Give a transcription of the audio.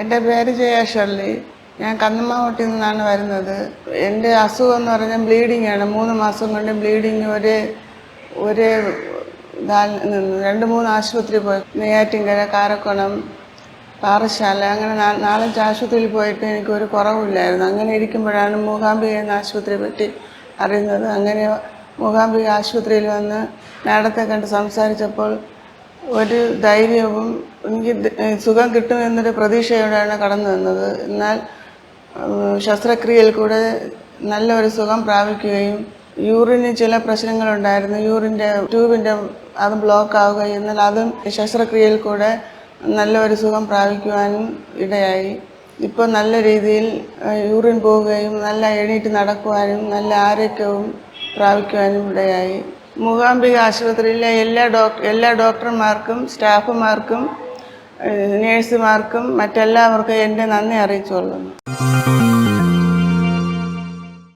എന്റെ പേര് ജയ ഷെർലി ഞാൻ കന്നമ്മാവട്ടിൽ നിന്നാണ് വരുന്നത്. എന്റെ അസുഖം എന്ന് പറഞ്ഞാൽ ബ്ലീഡിംഗ് ആണ് മൂന്ന് മാസം കൊണ്ട് ബ്ലീഡിങ് ഒരേ ഒരേ നാല് രണ്ട് മൂന്ന് ആശുപത്രി പോയി. നെയ്യാറ്റിൻകര കാരക്കുണം പാറശാല അങ്ങനെ നാലഞ്ച് ആശുപത്രിയിൽ പോയിട്ട് എനിക്ക് ഒരു കുറവില്ലായിരുന്നു അങ്ങനെ ഇരിക്കുമ്പോഴാണ് മൂകാംബിക എന്ന ആശുപത്രിയെ പറ്റി അറിയുന്നത്. അങ്ങനെ മൂകാംബിക ആശുപത്രിയിൽ വന്ന് മാഡത്തെ കണ്ട് സംസാരിച്ചപ്പോൾ ഒരു ധൈര്യവും എനിക്ക് സുഖം കിട്ടുമെന്നൊരു പ്രതീക്ഷയോടെയാണ് കടന്നു വന്നത്. എന്നാൽ ശസ്ത്രക്രിയയിൽ കൂടെ നല്ല ഒരു സുഖം പ്രാപിക്കുകയും യൂറിന് ചില പ്രശ്നങ്ങളുണ്ടായിരുന്നു. യൂറിന്റെ ട്യൂബിന്റെ അത് ബ്ലോക്ക് ആവുകയും എന്നാൽ അതും ശസ്ത്രക്രിയയിൽ കൂടെ നല്ല ഒരു സുഖം പ്രാപിക്കുവാനും ഇടയായി. ഇപ്പോൾ നല്ല രീതിയിൽ യൂറിൻ പോവുകയും നല്ല എണീറ്റ് നടക്കുവാനും നല്ല ആരോഗ്യവും പ്രാപിക്കുവാനും ഇടയായി. മൂകാംബിക ആശുപത്രിയിലെ എല്ലാ ഡോക് എല്ലാ ഡോക്ടർമാർക്കും സ്റ്റാഫുമാർക്കും നേഴ്സുമാർക്കും മറ്റെല്ലാവർക്കും എന്റെ നന്ദി അറിയിച്ചുകൊള്ളുന്നു.